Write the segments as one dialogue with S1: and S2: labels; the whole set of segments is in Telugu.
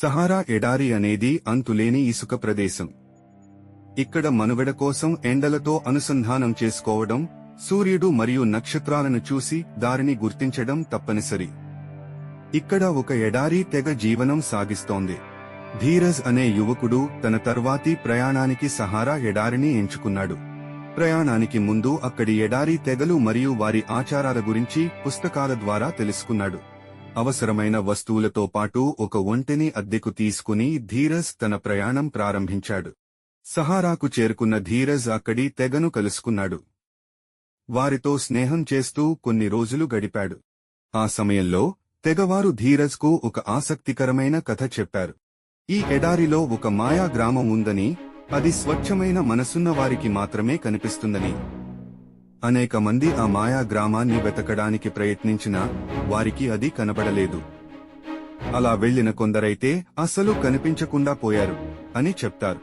S1: సహారా ఎడారి అనేది అంతులేని ఇసుక ప్రదేశం. ఇక్కడ మనుగడ కోసం ఎండలతో అనుసంధానం చేసుకోవడం సూర్యుడు మరియు నక్షత్రాలను చూసి దారిని గుర్తించడం తప్పనిసరి. ఇక్కడ ఒక ఎడారి తెగ జీవనం సాగిస్తోంది. ధీరజ్ అనే యువకుడు తన తర్వాతి ప్రయాణానికి సహారా ఎడారిని ఎంచుకున్నాడు. ప్రయాణానికి ముందు అక్కడి ఎడారి తెగలు మరియు వారి ఆచారాల గురించి పుస్తకాల ద్వారా తెలుసుకున్నాడు. అవసరమైన వస్తువులతో పాటు ఒక ఒంటెని అద్దెకు తీసుకుని ధీరజ్ తన ప్రయాణం ప్రారంభించాడు. సహారాకు చేరుకున్న ధీరజ్ అక్కడి తెగను కలుసుకున్నాడు. వారితో స్నేహం చేస్తూ కొన్ని రోజులు గడిపాడు. ఆ సమయంలో తెగవారు ధీరజ్కు ఒక ఆసక్తికరమైన కథ చెప్పారు. ఈ ఎడారిలో ఒక మాయా గ్రామం ఉందని అది స్వచ్ఛమైన మనసున్న వారికి మాత్రమే కనిపిస్తుందని. అనేక మంది ఆ మాయా గ్రామాన్ని వెతకడానికి ప్రయత్నించినా వారికి అది కనబడలేదు. అలా వెళ్ళిన కొందరైతే అసలు కనిపించకుండా పోయారు అని చెప్తారు.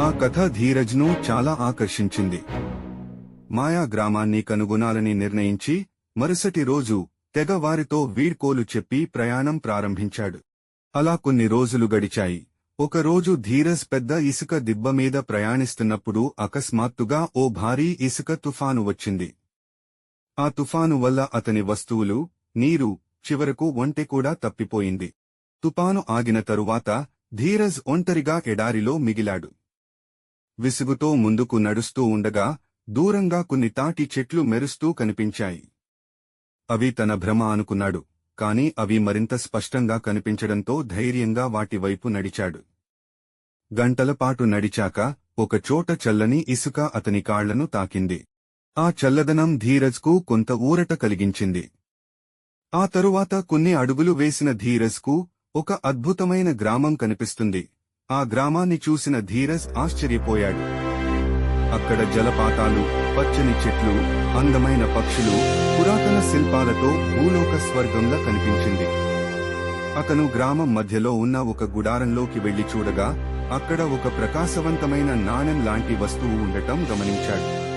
S1: ఆ కథ ధీరజ్ను చాలా ఆకర్షించింది. మాయా గ్రామాన్ని కనుగొనాలని నిర్ణయించి మరుసటి రోజు తెగ వారితో వీడ్కోలు చెప్పి ప్రయాణం ప్రారంభించాడు. అలా కొన్ని రోజులు గడిచాయి. ఒకరోజు ధీరజ్ పెద్ద ఇసుక దిబ్బ మీద ప్రయాణిస్తున్నప్పుడు అకస్మాత్తుగా ఓ భారీ ఇసుక తుఫాను వచ్చింది. ఆ తుఫాను వల్ల అతని వస్తువులు నీరు చివరకు ఒంటె కూడా తప్పిపోయింది. తుపాను ఆగిన తరువాత ధీరజ్ ఒంటరిగా ఎడారిలో మిగిలాడు. విసుగుతో ముందుకు నడుస్తూ ఉండగా దూరంగా కొన్ని తాటి చెట్లు మెరుస్తూ కనిపించాయి. అవి తన భ్రమ అనుకున్నాడు కాని అవి మరింత స్పష్టంగా కనిపించడంతో ధైర్యంగా వాటివైపు నడిచాడు. గంటలపాటు నడిచాక ఒకచోట చల్లని ఇసుక అతని కాళ్ళను తాకింది. ఆ చల్లదనం ధీరజ్కు కొంత ఊరట కలిగించింది. ఆ తరువాత కొన్ని అడుగులు వేసిన ధీరజ్కు ఒక అద్భుతమైన గ్రామం కనిపిస్తుంది. ఆ గ్రామాన్ని చూసిన ధీరజ్ ఆశ్చర్యపోయాడు. అక్కడ జలపాతాలు పచ్చని చెట్లు అందమైన పక్షులు పురాతన శిల్పాలతో భూలోక స్వర్గంలా కనిపించింది. అతను గ్రామం మధ్యలో ఉన్న ఒక గుడారంలోకి వెళ్ళి చూడగా అక్కడ ఒక ప్రకాశవంతమైన నాణెం లాంటి వస్తువు ఉండటం గమనించాడు.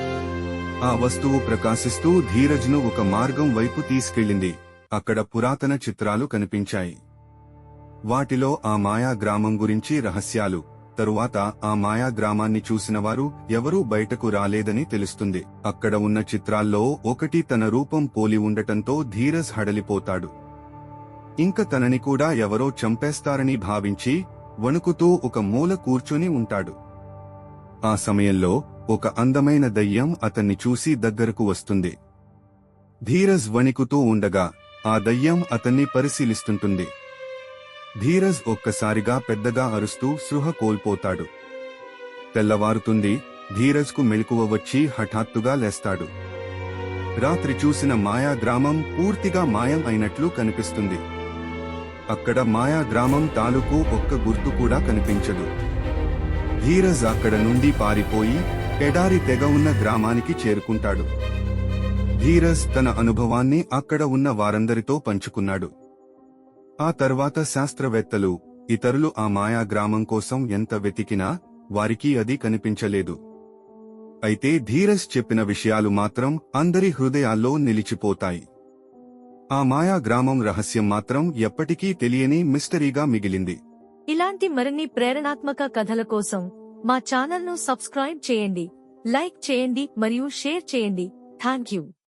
S1: ఆ వస్తువు ప్రకాశిస్తూ ధీరజ్ను ఒక మార్గం వైపు తీసుకెళ్ళింది. అక్కడ పురాతన చిత్రాలు కనిపించాయి. వాటిలో ఆ మాయా గ్రామం గురించి రహస్యాలు. తరువాత ఆ మాయా గ్రామాన్ని చూసినవారు ఎవరూ బయటకు రాలేదని తెలుస్తుంది. అక్కడ ఉన్న చిత్రాల్లో ఒకటి తన రూపం పోలి ఉండటంతో ధీరజ్ హడలిపోతాడు. ఇంక తనని కూడా ఎవరో చంపేస్తారని భావించి వణుకుతూ ఒక మూల కూర్చొని ఉంటాడు. ఆ సమయంలో ఒక అందమైన దయ్యం అతన్ని చూసి దగ్గరకు వస్తుంది. ధీరజ్ వణికుతూ ఉండగా ఆ దయ్యం అతన్ని పరిశీలిస్తుంటుంది. ధీరజ్ ఒక్కసారిగా పెద్దగా అరుస్తూ సృహ కోల్పోతాడు. తెల్లవారుతుంది ధీరజ్కు మెలకువ వచ్చి హఠాత్తుగా లేస్తాడు. రాత్రి చూసిన మాయా గ్రామం పూర్తిగా మాయం అయినట్లు కనిపిస్తుంది. అక్కడ మాయా గ్రామం తాలూకు ఒక్క గుర్తు కూడా కనిపించదు. ధీరజ్ అక్కడ నుండి పారిపోయి ఎడారి తెగ ఉన్న గ్రామానికి చేరుకుంటాడు. ధీరజ్ తన అనుభవాన్ని అక్కడ ఉన్న వారందరితో పంచుకున్నాడు. ఆ తర్వాత శాస్త్రవేత్తలు ఇతరులు ఆ మాయా గ్రామం కోసం ఎంత వెతికినా వారికి అది కనిపించలేదు. అయితే ధీరజ్ చెప్పిన విషయాలు మాత్రం అందరి హృదయాల్లో నిలిచిపోతాయి. ఆ మాయా గ్రామం రహస్యం మాత్రం ఎప్పటికీ తెలియని మిస్టరీగా మిగిలింది.
S2: ఇలాంటి మరిన్ని ప్రేరణాత్మక కథల కోసం మా ఛానల్ను సబ్స్క్రైబ్ చేయండి లైక్ చేయండి మరియు షేర్ చేయండి. Thank you